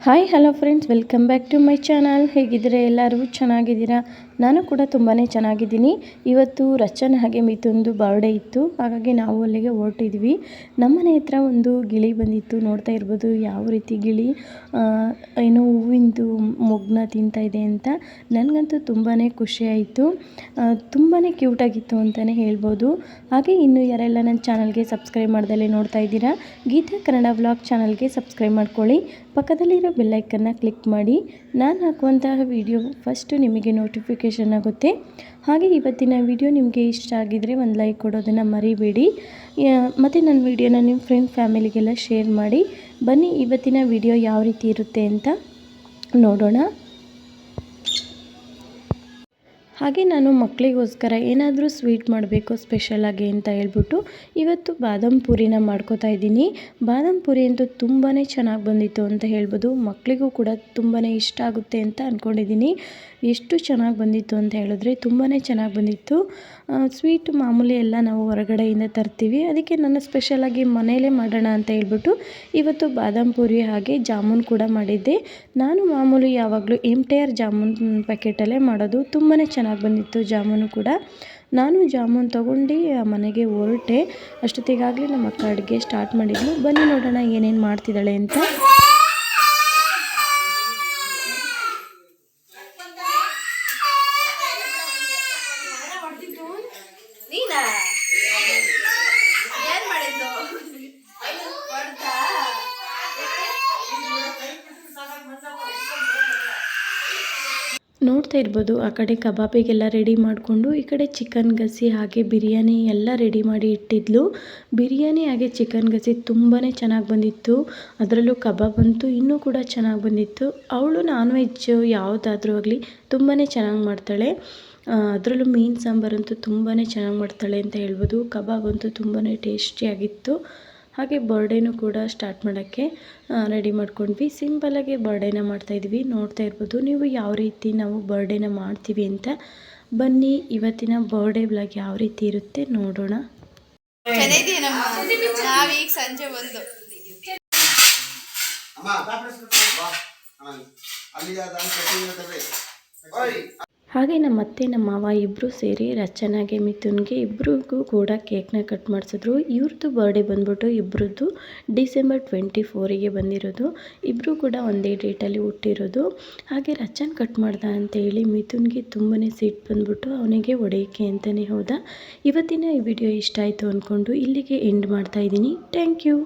Hi hello friends welcome back to my channel ಹೇಗಿದ್ದೀರಾ? ಎಲ್ಲರೂ ಚೆನ್ನಾಗಿದ್ದೀರಾ? ನಾನು ಕೂಡ ತುಂಬಾ ಚೆನ್ನಾಗಿದ್ದೀನಿ. ಇವತ್ತು ರಚನ ಹಾಗೆ ಮಿಥುನ್ದು ಬರ್ಡೇ ಇತ್ತು. ಹಾಗಾಗಿ ನಾವು ಅಲ್ಲಿಗೆ ಹೊರಟಿದ್ವಿ. ನಮ್ಮನೆ ಹತ್ರ ಒಂದು ಗಿಳಿ ಬಂದಿತ್ತು. ನೋಡ್ತಾ ಇರ್ಬೋದು ಯಾವ ರೀತಿ ಗಿಳಿ ಏನೋ ಹೂವಿಂದು ಮೊಗ್ನ ತಿಂತಾ ಇದೆ ಅಂತ. ನನಗಂತೂ ತುಂಬಾ ಖುಷಿಯಾಯಿತು ತುಂಬಾ ಕ್ಯೂಟಾಗಿತ್ತು ಅಂತಲೇ ಹೇಳ್ಬೋದು. ಹಾಗೆ ಇನ್ನು ಯಾರೆಲ್ಲ ನನ್ನ ಚಾನಲ್ಗೆ ಸಬ್ಸ್ಕ್ರೈಬ್ ಮಾಡ್ದಲೇ ನೋಡ್ತಾ ಇದ್ದೀರಾ, ಗೀತಾ ಕನ್ನಡ ವ್ಲಾಗ್ ಚಾನಲ್ಗೆ ಸಬ್ಸ್ಕ್ರೈಬ್ ಮಾಡ್ಕೊಳ್ಳಿ. ಪಕ್ಕದಲ್ಲಿರೋ ಬೆಲ್ಲೈಕನ್ನ ಕ್ಲಿಕ್ ಮಾಡಿ. ನಾನು ಹಾಕುವಂತಹ ವಿಡಿಯೋ ಫಸ್ಟು ನಿಮಗೆ ನೋಟಿಫಿಕೇಷನ್ ಆಗುತ್ತೆ. ಹಾಗೆ ಇವತ್ತಿನ ವಿಡಿಯೋ ನಿಮಗೆ ಇಷ್ಟ ಆಗಿದರೆ ಒಂದು ಲೈಕ್ ಕೊಡೋದನ್ನು ಮರಿಬೇಡಿ. ಮತ್ತು ನನ್ನ ವಿಡಿಯೋನ ನಿಮ್ಮ ಫ್ರೆಂಡ್ ಫ್ಯಾಮಿಲಿಗೆಲ್ಲ ಶೇರ್ ಮಾಡಿ. ಬನ್ನಿ ಇವತ್ತಿನ ವಿಡಿಯೋ ಯಾವ ರೀತಿ ಇರುತ್ತೆ ಅಂತ ನೋಡೋಣ. ಹಾಗೆ ನಾನು ಮಕ್ಕಳಿಗೋಸ್ಕರ ಏನಾದರೂ ಸ್ವೀಟ್ ಮಾಡಬೇಕು ಸ್ಪೆಷಲಾಗಿ ಅಂತ ಹೇಳ್ಬಿಟ್ಟು ಇವತ್ತು ಬಾದಾಮ್ ಪೂರಿನ ಮಾಡ್ಕೋತಾ ಇದ್ದೀನಿ. ಬಾದಾಮ್ ಪೂರಿ ಅಂತೂ ತುಂಬಾ ಚೆನ್ನಾಗಿ ಬಂದಿತ್ತು ಅಂತ ಹೇಳ್ಬೋದು. ಮಕ್ಕಳಿಗೂ ಕೂಡ ತುಂಬಾ ಇಷ್ಟ ಆಗುತ್ತೆ ಅಂತ ಅಂದ್ಕೊಂಡಿದ್ದೀನಿ ಎಷ್ಟು ಚೆನ್ನಾಗಿ ಬಂದಿತ್ತು ಅಂತ ಹೇಳಿದ್ರೆ ತುಂಬಾ ಚೆನ್ನಾಗಿ ಬಂದಿತ್ತು. ಸ್ವೀಟ್ ಮಾಮೂಲಿ ಎಲ್ಲ ನಾವು ಹೊರಗಡೆಯಿಂದ ತರ್ತೀವಿ. ಅದಕ್ಕೆ ನಾನು ಸ್ಪೆಷಲಾಗಿ ಮನೆಯಲ್ಲೇ ಮಾಡೋಣ ಅಂತ ಹೇಳ್ಬಿಟ್ಟು ಇವತ್ತು ಬಾದಾಮ್ ಪೂರಿ ಹಾಗೆ ಜಾಮೂನ್ ಕೂಡ ಮಾಡಿದ್ದೆ. ನಾನು ಮಾಮೂಲಿ ಯಾವಾಗಲೂ ಎಂ ಟಿ ಆರ್ ಜಾಮೂನ್ ಪ್ಯಾಕೆಟಲ್ಲೇ ಮಾಡೋದು ತುಂಬಾ ಚೆನ್ನಾಗಿ ಬಂದಿತ್ತು ಜಾಮೂನು ಕೂಡ. ನಾನು ಜಾಮೂನ್ ತೊಗೊಂಡು ಮನೆಗೆ ಹೊರಟೆ. ಅಷ್ಟೊತ್ತಿಗಾಗಲೇ ನಮ್ಮ ಅಕ್ಕ ಅಡುಗೆ ಸ್ಟಾರ್ಟ್ ಮಾಡಿದ್ಲು. ಬನ್ನಿ ನೋಡೋಣ ಏನೇನು ಮಾಡ್ತಿದ್ದಾಳೆ ಅಂತ. ನೋಡ್ತಾ ಇರ್ಬೋದು, ಆ ಕಡೆ ಕಬಾಬಿಗೆಲ್ಲ ರೆಡಿ ಮಾಡಿಕೊಂಡು, ಈ ಕಡೆ ಚಿಕನ್ ಗಸಿ ಹಾಗೆ ಬಿರಿಯಾನಿ ಎಲ್ಲ ರೆಡಿ ಮಾಡಿ ಇಟ್ಟಿದ್ಲು. ಬಿರಿಯಾನಿ ಹಾಗೆ ಚಿಕನ್ ಗಸಿ ತುಂಬಾ ಚೆನ್ನಾಗಿ ಬಂದಿತ್ತು. ಅದರಲ್ಲೂ ಕಬಾಬ್ ಅಂತೂ ಇನ್ನೂ ಕೂಡ ಚೆನ್ನಾಗಿ ಬಂದಿತ್ತು. ಅವಳು ನಾನ್ ವೆಜ್ ಯಾವುದಾದ್ರೂ ಆಗಲಿ ತುಂಬಾ ಚೆನ್ನಾಗಿ ಮಾಡ್ತಾಳೆ. ಅದರಲ್ಲೂ ಮೀನು ಸಾಂಬಾರಂತೂ ತುಂಬಾ ಚೆನ್ನಾಗಿ ಮಾಡ್ತಾಳೆ ಅಂತ ಹೇಳ್ಬೋದು. ಕಬಾಬ್ ಅಂತೂ ತುಂಬಾ ಟೇಸ್ಟಿಯಾಗಿತ್ತು ಹಾಗೆ ಬರ್ಡೇನೂ ಕೂಡ ಸ್ಟಾರ್ಟ್ ಮಾಡೋಕ್ಕೆ ರೆಡಿ ಮಾಡ್ಕೊಂಡ್ವಿ. ಸಿಂಪಲಾಗಿ ಬರ್ಡೇನ ಮಾಡ್ತಾಯಿದ್ವಿ ನೋಡ್ತಾ ಇರ್ಬೋದು, ನೀವು ಯಾವ ರೀತಿ ನಾವು ಬರ್ಡೇನ ಮಾಡ್ತೀವಿ ಅಂತ. ಬನ್ನಿ, ಇವತ್ತಿನ ಬರ್ಡೇ ಬ್ಲಾಗ್ ಯಾವ ರೀತಿ ಇರುತ್ತೆ ನೋಡೋಣ. ಅಮ್ಮ ಸಂಜೆ ಕಟ್ಟಿ ಓಯ್ ಹಾಗೆ ನಮ್ಮ ಅತ್ತೆ, ನಮ್ಮ ಮಾವ ಇಬ್ಬರು ಸೇರಿ ರಚನಾಗೆ, ಮಿಥುನ್ಗೆ ಇಬ್ಬರಿಗೂ ಕೂಡ ಕೇಕ್ನ ಕಟ್ ಮಾಡಿಸಿದ್ರು. ಇವ್ರದ್ದು ಬರ್ಡೇ ಬಂದ್ಬಿಟ್ಟು ಇಬ್ಬರದ್ದು ಡಿಸೆಂಬರ್ ಟ್ವೆಂಟಿ ಫೋರಿಗೆ ಬಂದಿರೋದು. ಇಬ್ಬರೂ ಕೂಡ ಒಂದೇ ಡೇಟಲ್ಲಿ ಹುಟ್ಟಿರೋದು. ಹಾಗೆ ರಚನ್ ಕಟ್ ಮಾಡ್ದ ಅಂತೇಳಿ ಮಿಥುನ್ಗೆ ತುಂಬನೇ ಸಿಟ್ಟು ಬಂದ್ಬಿಟ್ಟು ಅವನಿಗೆ ಹೊಡೆಯೋಕ್ಕೆ ಅಂತಲೇ ಹೋದ? ಇವತ್ತಿನ ಈ ವಿಡಿಯೋ ಇಷ್ಟ ಆಯಿತು ಅಂದ್ಕೊಂಡು ಇಲ್ಲಿಗೆ ಎಂಡ್ ಮಾಡ್ತಾ ಇದ್ದೀನಿ. Thank you